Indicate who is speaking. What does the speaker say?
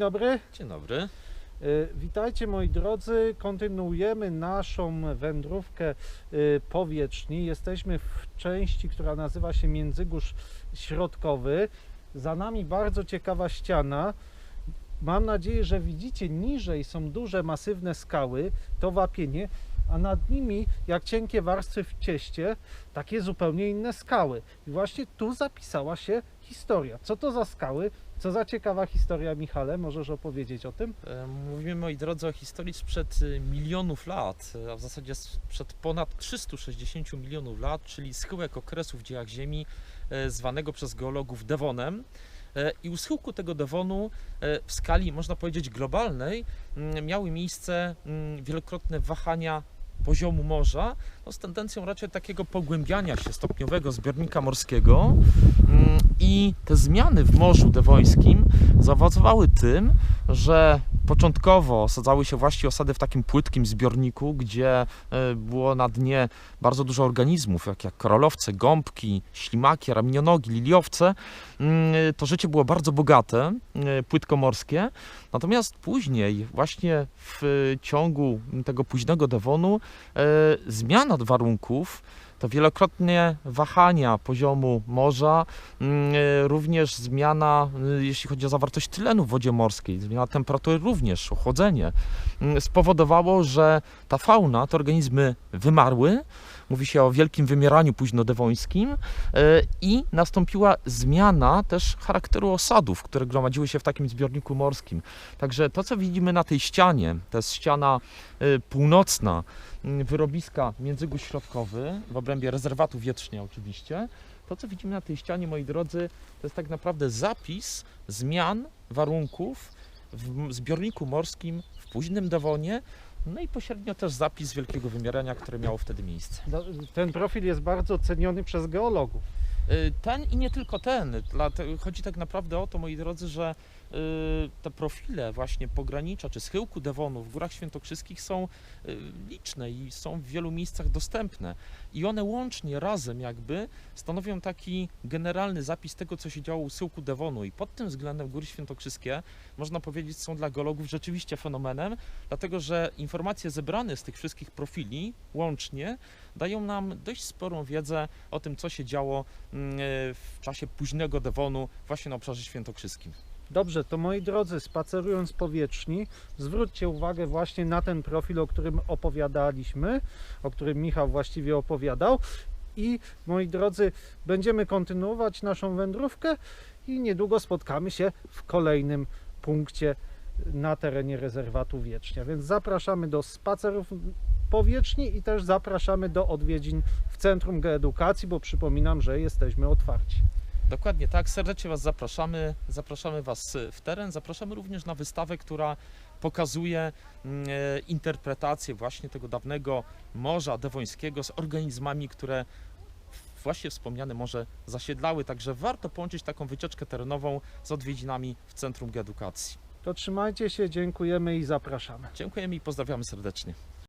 Speaker 1: dobry.
Speaker 2: Dzień dobry.
Speaker 1: Y, Witajcie moi drodzy. Kontynuujemy naszą wędrówkę y, po Wieczni. Jesteśmy w części, która nazywa się Międzygórz Środkowy. Za nami bardzo ciekawa ściana. Mam nadzieję, że widzicie, niżej są duże, masywne skały, to wapienie, a nad nimi, jak cienkie warstwy w cieście, takie zupełnie inne skały. I właśnie tu zapisała się historia. Co to za skały? Co za ciekawa historia, Michale? Możesz opowiedzieć o tym?
Speaker 2: E, Mówimy, moi drodzy, o historii sprzed e, milionów lat, a w zasadzie sprzed ponad 360 milionów lat, czyli schyłek okresu w dziejach Ziemi, e, zwanego przez geologów Devonem. E, I u schyłku tego Devonu w skali, można powiedzieć, globalnej miały miejsce wielokrotne wahania poziomu morza, no z tendencją raczej takiego pogłębiania się stopniowego zbiornika morskiego. Mm, I te zmiany w Morzu Dewońskim zaowocowały tym, że początkowo osadzały się właśnie osady w takim płytkim zbiorniku, gdzie e, było na dnie bardzo dużo organizmów, jak, jak koralowce, gąbki, ślimaki, ramionionogi, liliowce. Mm, To życie było bardzo bogate, e, płytkomorskie. Natomiast później, właśnie w ciągu tego późnego Devonu, e, zmiana warunków, to wielokrotnie wahania poziomu morza, mm, e, również zmiana, e, jeśli chodzi o zawartość tlenu w wodzie morskiej, zmiana temperatury również, ochłodzenie, mm, spowodowało, że ta fauna, te organizmy wymarły. Mówi się o wielkim wymieraniu późnodewońskim e, i nastąpiła zmiana też charakteru osadów, które gromadziły się w takim zbiorniku morskim. Także to, co widzimy na tej ścianie, to jest ściana e, północna wyrobiska Międzygórz Środkowy, w obrębie rezerwatu Wietrznia oczywiście. To, co widzimy na tej ścianie, moi drodzy, to jest tak naprawdę zapis zmian warunków w zbiorniku morskim w późnym Dewonie, no i pośrednio też zapis wielkiego wymierania, które miało wtedy miejsce.
Speaker 1: No, Ten profil jest bardzo ceniony przez geologów.
Speaker 2: Y, Ten i nie tylko ten. Chodzi tak naprawdę o to, moi drodzy, że y, te profile właśnie pogranicza czy schyłku Devonu w Górach Świętokrzyskich są y, liczne i są w wielu miejscach dostępne. I one łącznie razem jakby stanowią taki generalny zapis tego, co się działo u schyłku Devonu. I pod tym względem Góry Świętokrzyskie, można powiedzieć, są dla geologów rzeczywiście fenomenem, dlatego że informacje zebrane z tych wszystkich profili łącznie dają nam dość sporą wiedzę o tym, co się działo w czasie późnego Devonu właśnie na obszarze świętokrzyskim.
Speaker 1: Dobrze, to moi drodzy, spacerując po wieczni, zwróćcie uwagę właśnie na ten profil, o którym opowiadaliśmy, o którym Michał właściwie opowiadał. I moi drodzy, będziemy kontynuować naszą wędrówkę i niedługo spotkamy się w kolejnym punkcie na terenie rezerwatu Wiecznia. Więc zapraszamy do spacerów po Wieczni i też zapraszamy do odwiedzin w Centrum Geedukacji, bo przypominam, że jesteśmy otwarci.
Speaker 2: Dokładnie tak, serdecznie Was zapraszamy. Zapraszamy Was w teren, zapraszamy również na wystawę, która pokazuje mm, e, interpretację właśnie tego dawnego morza dewońskiego z organizmami, które właśnie wspomniane morze zasiedlały. Także warto połączyć taką wycieczkę terenową z odwiedzinami w Centrum Geedukacji.
Speaker 1: To trzymajcie się, dziękujemy i zapraszamy.
Speaker 2: Dziękujemy i pozdrawiamy serdecznie.